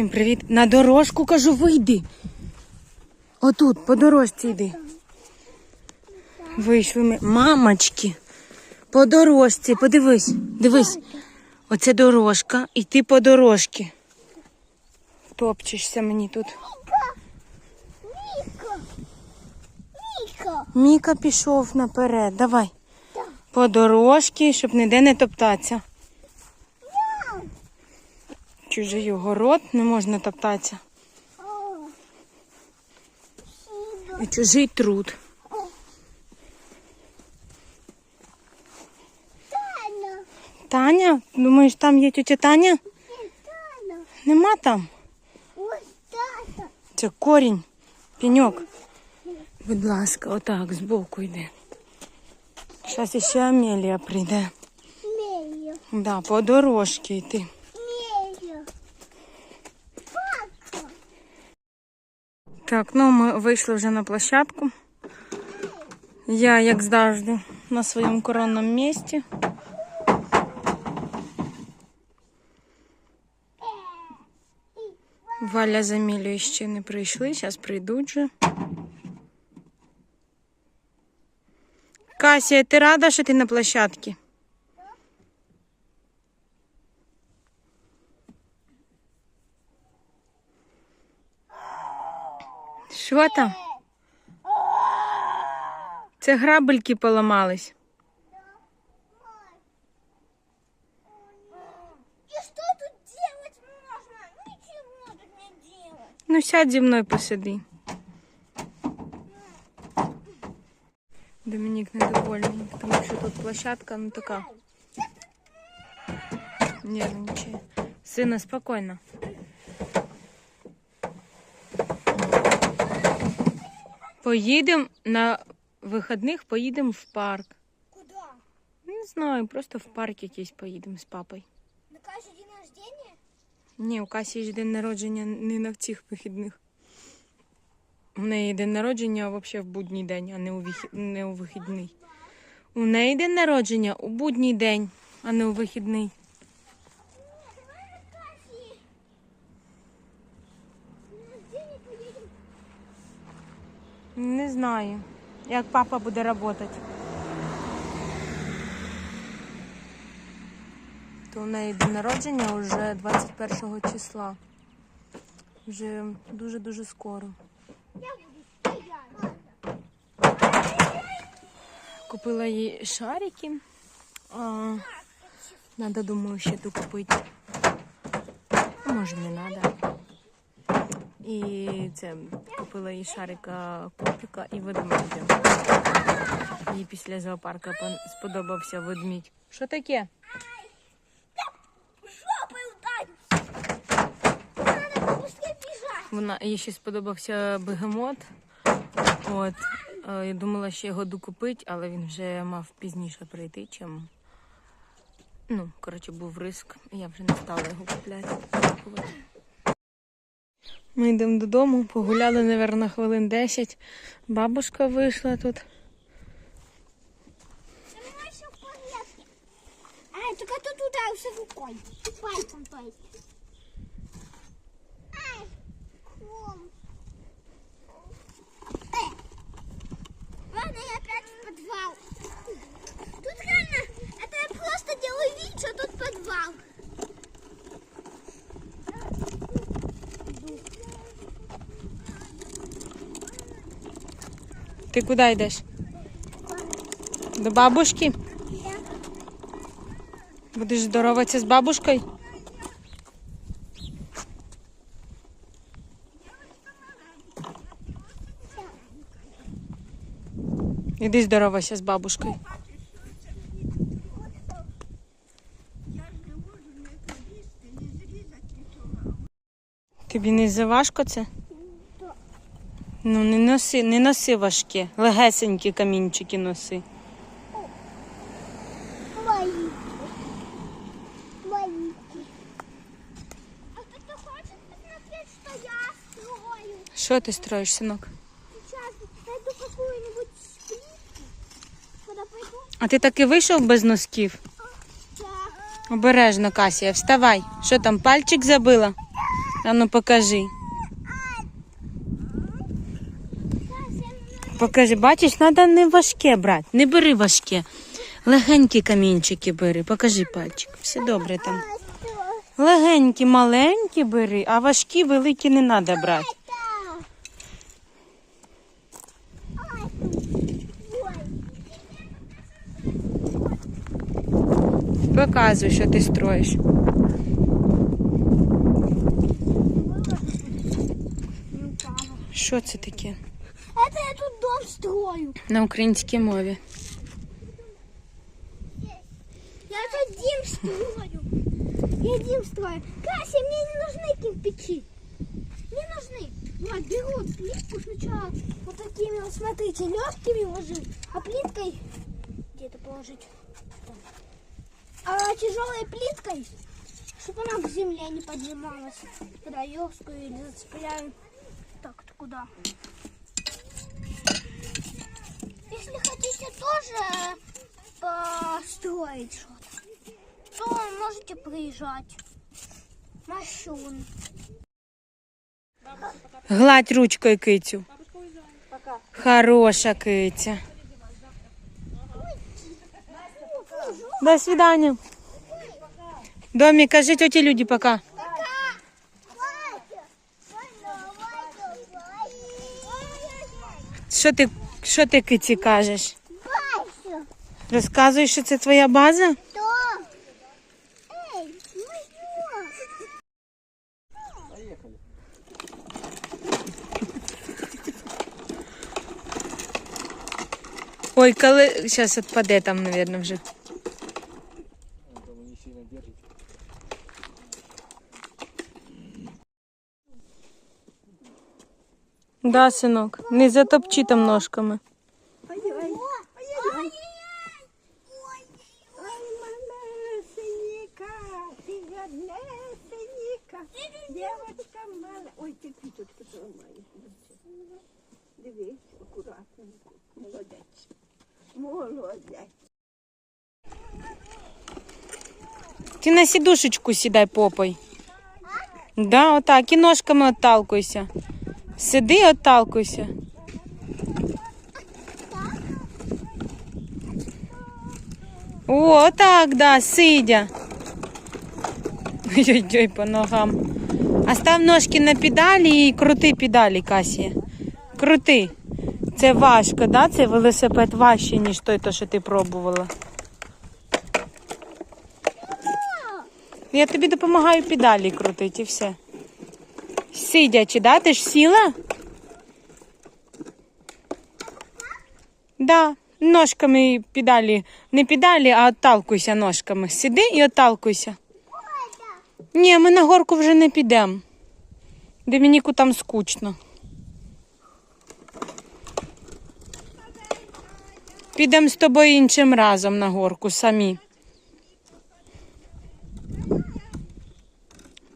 Всім привіт. На дорожку кажу, вийди. Отут, по дорожці йди. Вийшли ми. Мамочки. По дорожці, подивись, дивись. Оце дорожка, і ти по дорожці. Топчешся мені тут. Міко. Міко. Міка пішов наперед. Давай. По дорожці, щоб ніде не топтатися. Чужий огород, не можна топтатися. І чужий труд. Таня. Таня, думаєш, там є тетя Таня? Таня. Нема там. Ось тата. Це корінь, пеньок. Будь ласка, отак, збоку йде. Зараз ще Амелія прийде. Мію. Да, по дорожці йти. Мію. Папа. Так, ну ми вийшли вже на площадку. Я, як завжди, на своєму коронному місці. Валя з Емілією ще не прийшли, зараз прийдуть же. Кася, ти рада, що ти на площадці? Що там? Це грабельки поламались. И что тут делать можно? Ничего тут не делать. Ну, сядь зі мною посиди. Домінік недовольний, тому що тут площадка ну така. Нервничає. Сина, спокійно. Поїдемо на вихідних, поїдемо в парк. Куда? Не знаю, просто в парк якийсь поїдемо з папою. На каждый день рождения? Ні, у Касі ж день народження не на цих вихідних. У неї день народження взагалі в будній день, а не у, вихід... не у вихідний. У неї день народження у будній день, а не у вихідний. Не знаю, як папа буде працювати. То у неї день народження вже 21 числа. Вже дуже-дуже скоро. Купила їй шарики. А, надо, думаю, ще докупити. А Може, не надо. І це купила їй шарика копіка і ведмедя. Їй після зоопарка сподобався ведмідь. Що таке? Вона їй ще сподобався бегемот. От я думала ще його докупити, але він вже мав пізніше прийти, чим. Ну, коротше, був риск. Я вже не стала його купляти. Ми йдемо додому, погуляли, мабуть, хвилин 10. Бабушка вийшла тут. А, только тут ударился рукой. Пальцем, то. Ти куди йдеш? До бабушки? Будеш здороватися з бабушкою? Іди здоровайся з бабушкою. Тобі не заважко це? Ну не носи, не носи важке. Легесенькі камінчики носи. Що ти строїш, синок? А ти таки вийшов без носків? Обережно, Касія, вставай. Що там, пальчик забила? А ну покажи. Покажи, бачиш, треба не важке брати. Не бери важке. Легенькі камінчики бери. Покажи пальчик. Все добре там. Легенькі, маленькі бери, а важкі, великі не треба брати. Показуй, що ти строїш. Що це таке? Это я тут дом строю. На українській мові. Я тут дом строю. Я дом строю. Кася, мне не нужны кирпичи. Не нужны. Вот, беру плитку сначала вот такими вот, смотрите, легкими ложить, а плиткой где-то положить. Там. А тяжелой плиткой, чтобы она к земле не поднималась, когда ёрскую или зацепляю. Так, это куда? Тоже построить что-то, то можете приезжать. Мощун. Гладь ручкою кицю. Хороша киця. До свидання. Домі, кажи тьоті люди пока. Що ти, що ти киці кажеш? Вася, Розказуй, що це твоя база? что? Эй, моё! Ой, коли. Зараз відпаде там, мабуть, вже. Да, синок, не затопчи там ножками. Ой, малесенька, ти гарнесенька, дівчинка мала. Ой, ти квіточку зламаєш. Дивись, акуратненько. Молодець. Молодець. Ти на сідушечку сідай попой. Да, отак, і ножками отталкуйся. Сиди, отталкуйся. О, так, да, сидя. Ой-ой-ой, по ногам. А став ножки на педалі і крути педалі, Касія. Крути. Це важко, да? Це велосипед важче, ніж той, то, що ти пробувала. Я тобі допомагаю педалі крутити і все. Сидячи, да? Ти ж сіла? Да, ножками педалі. Не педалі, а отталкуйся ножками. Сиди і отталкуйся. Ні, ми на горку вже не підемо. Домініку там скучно. Підемо з тобою іншим разом на горку самі.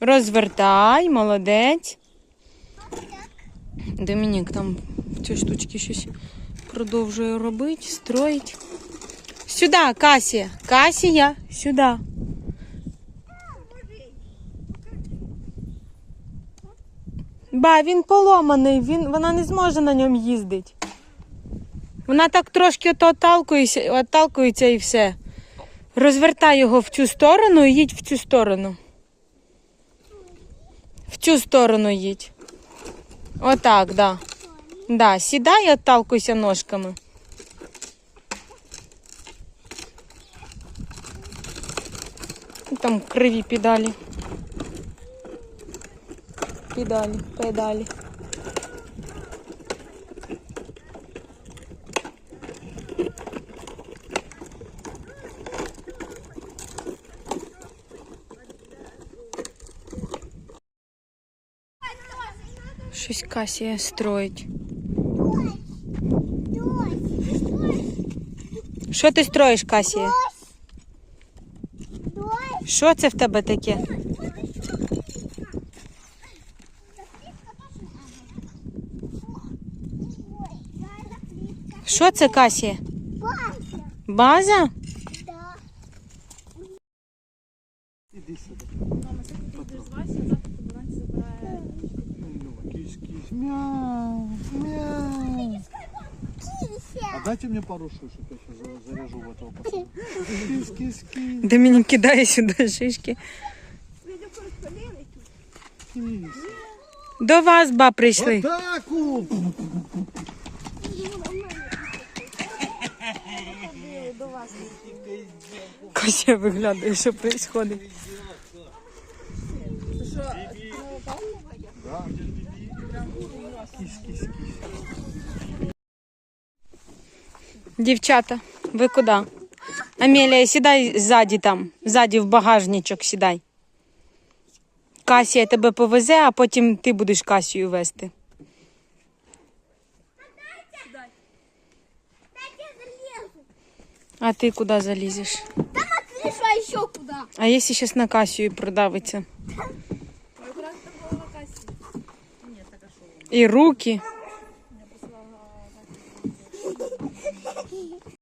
Розвертай, молодець. Домінік там в цій штучці щось продовжує робити, строїть. Сюди, Касія. Касія, сюди. Ба, він поломаний, він, вона не зможе на ньому їздити. Вона так трошки отталкується, отталкується і все. Розвертай його в цю сторону і їдь в цю сторону. В цю сторону їдь. Отак, да. Да, сідай і отталкуйся ножками. Там криві педалі. Педалі, педалі. Щось Касія строїть. Що ти строїш, Касія? Що це в тебе таке? Що це, Касія? База? кись, дайте мне пару шишек, я сейчас заряжу в этого пацана. Кись, кись, кись, Де мені кидає сюди шишки. Ви до розпалили тут. кись. До вас ба прийшли. Атаку! Костя виглядає, що відбувається. Кись, кись, кись. Дівчата, ви куди? Амелія, сідай ззаді там, ззаді в багажничок сідай. Касія тебе повезе, а потім ти будеш Касію вести. А ти куди залізеш? Ты что, а еще куда? А якщо зараз на Касію продавиться? І руки. ハハハハ。